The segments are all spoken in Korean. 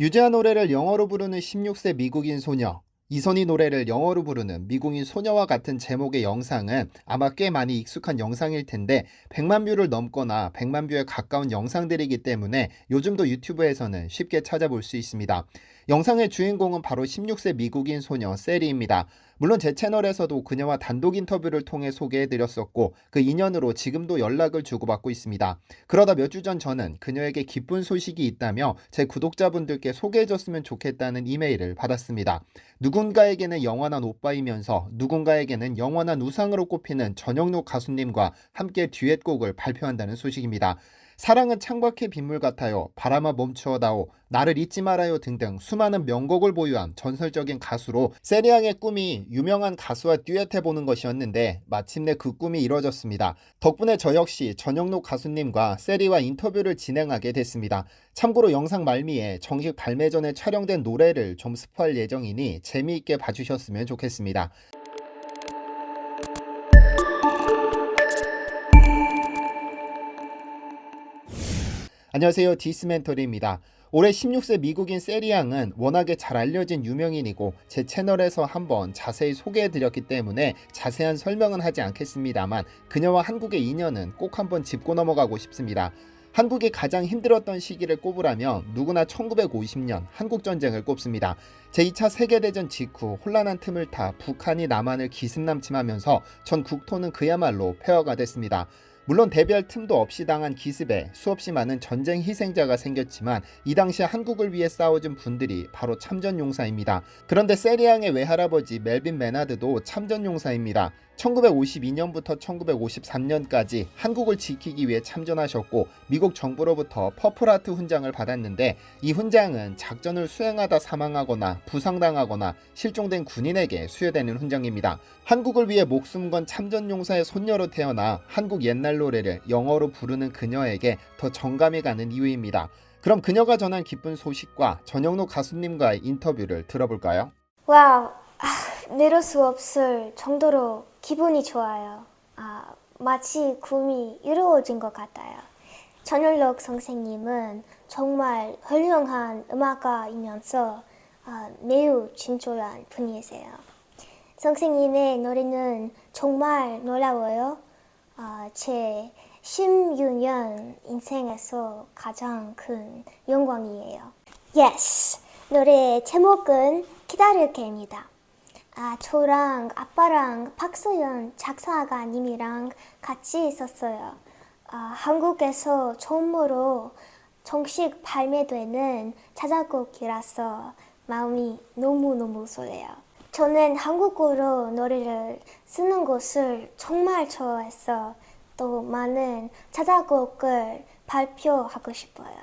유재하 노래를 영어로 부르는 16세 미국인 소녀. 이선희 노래를 영어로 부르는 미국인 소녀와 같은 제목의 영상은 아마 꽤 많이 익숙한 영상일 텐데 100만 뷰를 넘거나 100만 뷰에 가까운 영상들이기 때문에 요즘도 유튜브에서는 쉽게 찾아볼 수 있습니다. 영상의 주인공은 바로 16세 미국인 소녀 세리입니다. 물론 제 채널에서도 그녀와 단독 인터뷰를 통해 소개해드렸었고 그 인연으로 지금도 연락을 주고받고 있습니다. 그러다 몇 주 전 저는 그녀에게 기쁜 소식이 있다며 제 구독자분들께 소개해줬으면 좋겠다는 이메일을 받았습니다. 누군가에게는 영원한 오빠이면서 누군가에게는 영원한 우상으로 꼽히는 전영록 가수님과 함께 듀엣곡을 발표한다는 소식입니다. 사랑은 창밖의 빗물 같아요. 바람아 멈추어다오. 나를 잊지 말아요 등등 수많은 명곡을 보유한 전설적인 가수로 세리양의 꿈이 유명한 가수와 듀엣해 보는 것이었는데 마침내 그 꿈이 이뤄졌습니다. 덕분에 저 역시 전영록 가수님과 세리와 인터뷰를 진행하게 됐습니다. 참고로 영상 말미에 정식 발매 전에 촬영된 노래를 좀 스포할 예정이니 재미있게 봐주셨으면 좋겠습니다. 안녕하세요. 디스멘토리입니다. 올해 16세 미국인 세리양은 워낙에 잘 알려진 유명인이고 제 채널에서 한번 자세히 소개해드렸기 때문에 자세한 설명은 하지 않겠습니다만 그녀와 한국의 인연은 꼭 한번 짚고 넘어가고 싶습니다. 한국이 가장 힘들었던 시기를 꼽으라면 누구나 1950년 한국전쟁을 꼽습니다. 제2차 세계대전 직후 혼란한 틈을 타 북한이 남한을 기습남침하면서 전 국토는 그야말로 폐허가 됐습니다. 물론 대별 틈도 없이 당한 기습에 수없이 많은 전쟁 희생자가 생겼지만 이 당시 한국을 위해 싸워준 분들이 바로 참전용사입니다. 그런데 세리앙의 외할아버지 멜빈 메나드도 참전용사입니다. 1952년부터 1953년까지 한국을 지키기 위해 참전하셨고 미국 정부로부터 퍼플하트 훈장을 받았는데 이 훈장은 작전을 수행하다 사망하거나 부상당하거나 실종된 군인에게 수여되는 훈장입니다. 한국을 위해 목숨 건 참전 용사의 손녀로 태어나 한국 옛날 노래를 영어로 부르는 그녀에게 더 정감이 가는 이유입니다. 그럼 그녀가 전한 기쁜 소식과 전영록 가수님과의 인터뷰를 들어볼까요? 와우, 아, 내릴 수 없을 정도로 기분이 좋아요. 아, 마치 꿈이 이루어진 것 같아요. 전열록 선생님은 정말 훌륭한 음악가이면서 아, 매우 진솔한 분이세요. 선생님의 노래는 정말 놀라워요. 아, 제 16년 인생에서 가장 큰 영광이에요. Yes, 노래 제목은 기다릴게입니다. 아, 저랑 아빠랑 박소연 작사가님이랑 같이 있었어요. 아, 한국에서 처음으로 정식 발매되는 자작곡이라서 마음이 너무너무 설레요. 저는 한국어로 노래를 쓰는 것을 정말 좋아해서 또 많은 자작곡을 발표하고 싶어요.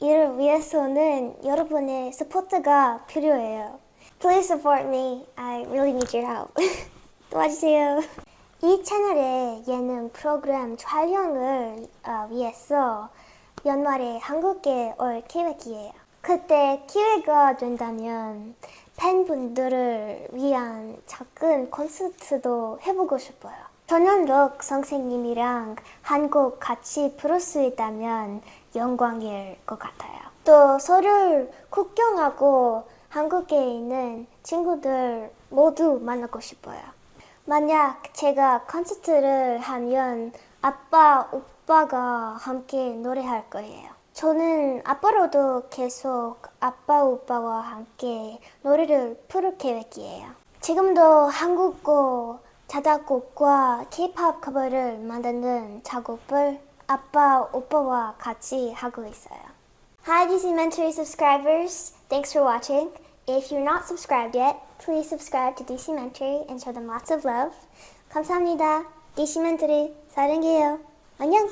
이를 위해서는 여러분의 스포트가 필요해요. Please support me. I really need your help. 도와주세요. 이 채널의 예능 프로그램 촬영을 어, 위해서 연말에 한국에 올 계획이에요. 그때 기회가 된다면 팬분들을 위한 작은 콘서트도 해보고 싶어요. 전현록 선생님이랑 한곡 같이 부를 수 있다면 영광일 것 같아요. 또 서로를 국경하고 한국에 있는 친구들 모두 만나고 싶어요. 만약 제가 콘서트를 하면 아빠, 오빠가 함께 노래할 거예요. 저는 앞으로도 계속 아빠, 오빠와 함께 노래를 부를 계획이에요. 지금도 한국어 자작곡과 K-pop 커버를 만드는 작업을 아빠, 오빠와 같이 하고 있어요. Hi, DC Mentory subscribers. Thanks for watching. If you're not subscribed yet, please subscribe to DC Mentory and show them lots of love. 감사합니다. DC Mentory 사랑해요. 안녕.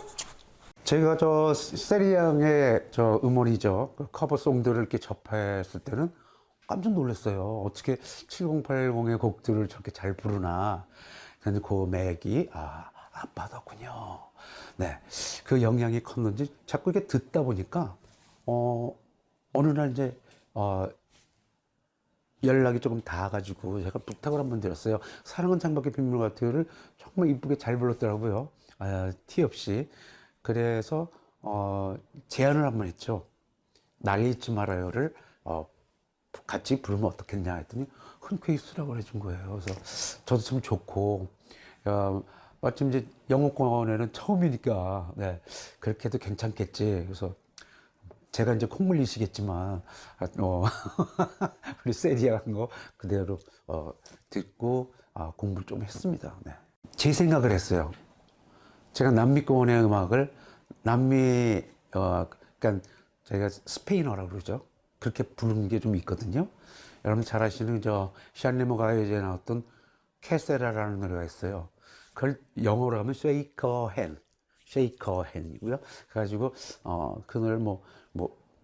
제가 저 세리양의 저 음원이죠. 그 커버송들을 이렇게 접했을 때는 깜짝 놀랐어요. 어떻게 7080의 곡들을 저렇게 잘 부르나. 근데 그 맥이, 아, 아빠더군요. 네. 그 영향이 컸는지 자꾸 이렇게 듣다 보니까, 어, 어느 날 이제, 어, 연락이 조금 닿아가지고 제가 부탁을 한번 드렸어요. 사랑은 창밖의 빗물 같아요를 정말 이쁘게 잘 불렀더라고요. 아, 티 없이. 그래서 어, 제안을 한번 했죠. 날 잊지 말아요를 어, 같이 부르면 어떻겠냐 했더니 흔쾌히 수락을 해준 거예요. 그래서 저도 참 좋고 어, 마침 이제 영어권에는 처음이니까 네, 그렇게 해도 괜찮겠지. 그래서 제가 이제 콧물리시겠지만 아, 어, 우리 세리아 한거 그대로 어, 듣고 아, 공부를 좀 했습니다. 네. 제 생각을 했어요. 제가 남미권의 음악을 남미 어 그러니까 저희가 스페인어라고 그러죠. 그렇게 부르는 게 좀 있거든요. 여러분 잘 아시는 저 샤네모 가요제에 나왔던 캐세라라는 노래가 있어요. 그걸 영어로 하면 쉐이커 핸, 쉐이커 핸이고요. 그래가지고 어 그 노래 뭐뭐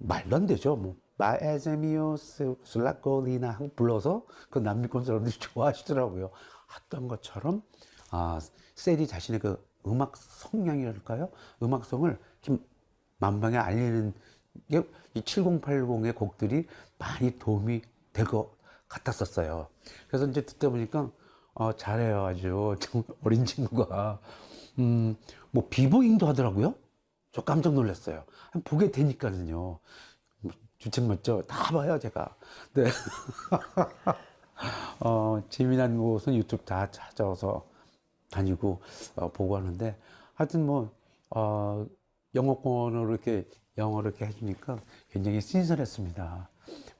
말도 안 되죠. 뭐 마에제미오 슬라콜리나 불러서 그 남미권 사람들이 좋아하시더라고요. 했던 것처럼 아 세리 자신의 그 음악 성량이랄까요? 음악성을 만방에 알리는 게 이 7080의 곡들이 많이 도움이 될 것 같았었어요. 그래서 이제 듣다 보니까 어, 잘해요 아주 좀 어린 친구가 음, 뭐 비보잉도 하더라고요. 저 깜짝 놀랐어요. 보게 되니까는요. 주책 맞죠? 다 봐요 제가. 네. 어, 재미난 곳은 유튜브 다 찾아서 다니고 어, 보고 하는데 하여튼 뭐 어, 영어권으로 이렇게 영어를 이렇게 해주니까 굉장히 신선했습니다.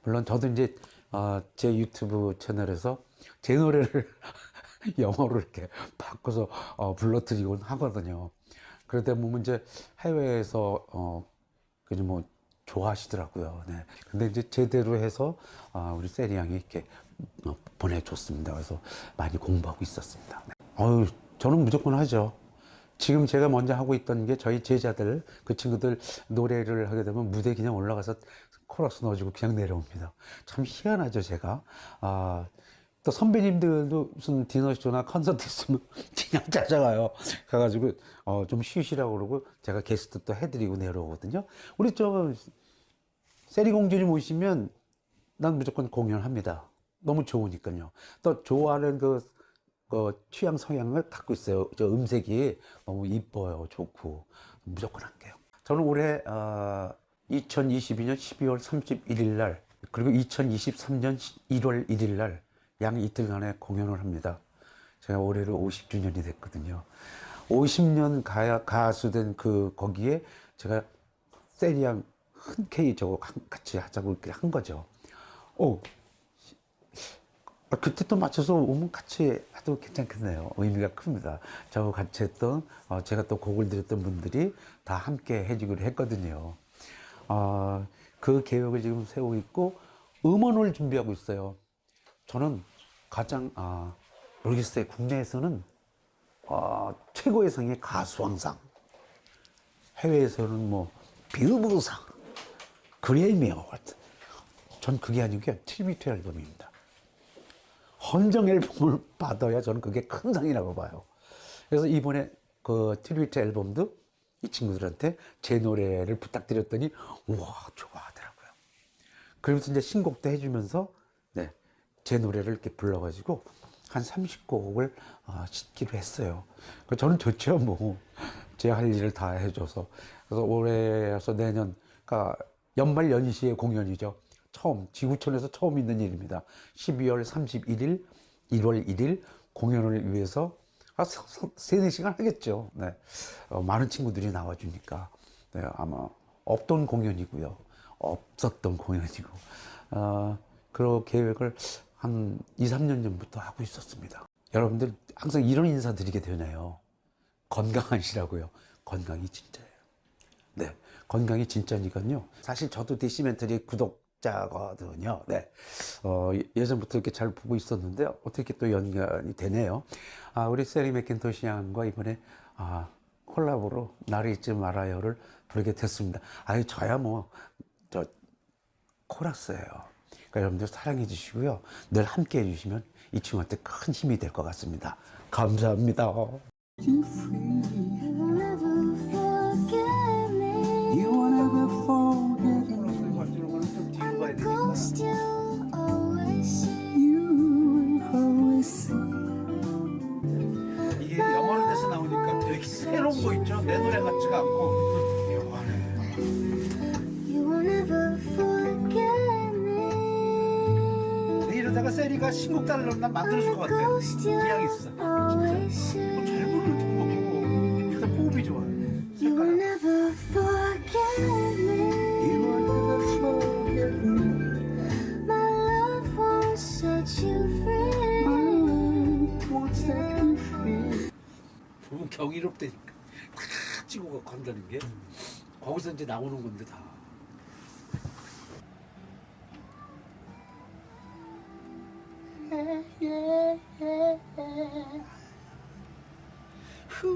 물론 저도 이제 어, 제 유튜브 채널에서 제 노래를 영어로 이렇게 바꿔서 어, 불러드리곤 하거든요. 그러다 보면 이제 해외에서 어, 그냥 뭐 좋아하시더라고요. 네. 근데 이제 제대로 해서 아, 우리 세리 양이 이렇게 어, 보내줬습니다. 그래서 많이 공부하고 있었습니다. 네. 어유 저는 무조건 하죠. 지금 제가 먼저 하고 있던 게 저희 제자들, 그 친구들 노래를 하게 되면 무대에 그냥 올라가서 코러스 넣어주고 그냥 내려옵니다. 참 희한하죠, 제가. 아, 또 선배님들도 무슨 디너쇼나 콘서트 있으면 그냥 찾아가요. 가가지고, 어, 좀 쉬시라고 그러고 제가 게스트 또 해드리고 내려오거든요. 우리 저, 세리공주님 오시면 난 무조건 공연합니다. 너무 좋으니까요. 또 좋아하는 그, 그 취향 성향을 갖고 있어요. 저 음색이 너무 이뻐요. 좋고. 무조건 할게요. 저는 올해, 어, 2022년 12월 31일 날, 그리고 2023년 1월 1일 날, 양 이틀간의 공연을 합니다. 제가 올해로 50주년이 됐거든요. 50년 가, 가수된 그, 거기에 제가 세리양 흔쾌히 저거 한- 같이 하자고 이렇게 한 거죠. 오, 아, 그때 또 맞춰서 오면 같이 해도 괜찮겠네요. 의미가 큽니다. 저하고 같이 했던, 어, 제가 또 곡을 드렸던 분들이 다 함께 해주기로 했거든요. 어, 그 계획을 지금 세우고 있고, 음원을 준비하고 있어요. 저는 가장, 아, 모르겠어요. 국내에서는, 어, 최고의 상이 가수왕상. 해외에서는 뭐, 빌보드상, 그래미 어워드. 전 그게 아니고요. 트리비트 앨범입니다. 헌정 앨범을 받아야 저는 그게 큰 상이라고 봐요. 그래서 이번에 그 트리비트 앨범도 이 친구들한테 제 노래를 부탁드렸더니 우와 좋아하더라고요. 그러면서 이제 신곡도 해주면서 네, 제 노래를 이렇게 불러가지고 한 30곡을 어, 싣기로 했어요. 그 저는 좋죠 뭐. 제 할 일을 다 해줘서. 그래서 올해에서 내년, 그러니까 연말 연시의 공연이죠. 처음, 지구촌에서 처음 있는 일입니다. 12월 31일, 1월 1일 공연을 위해서 아, 세네 시간 하겠죠. 네. 어, 많은 친구들이 나와주니까. 네, 아마 없던 공연이고요. 없었던 공연이고. 어, 그 계획을 한 2, 3년 전부터 하고 있었습니다. 여러분들 항상 이런 인사 드리게 되네요. 건강하시라고요. 건강이 진짜예요. 네. 건강이 진짜니까요. 사실 저도 디시멘터리 구독자거든요. 네. 어, 예- 예전부터 이렇게 잘 보고 있었는데 어떻게 또 연관이 되네요. 아, 우리 세리 맥킨토시 양과 이번에 아, 콜라보로 나를 잊지 말아요를 부르게 됐습니다. 아유, 저야 뭐, 저, 코러스예요. 그러니까 여러분들 사랑해 주시고요. 늘 함께 해 주시면 이 친구한테 큰 힘이 될 것 같습니다. 감사합니다. 이게 영어로 돼서 나오니까 되게 새로운 거 있죠? 내 노래 같지가 않고 세리가 신곡 달러 난 만들어줄 것 같아. 이왕 있어. always 잘. 부르는 거고 일단 호흡이 좋아. 너무 경이롭다니까. 탁 찍고 간다는 게 거기서 이제 나오는 건데 다. 후,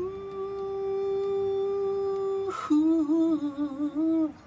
후.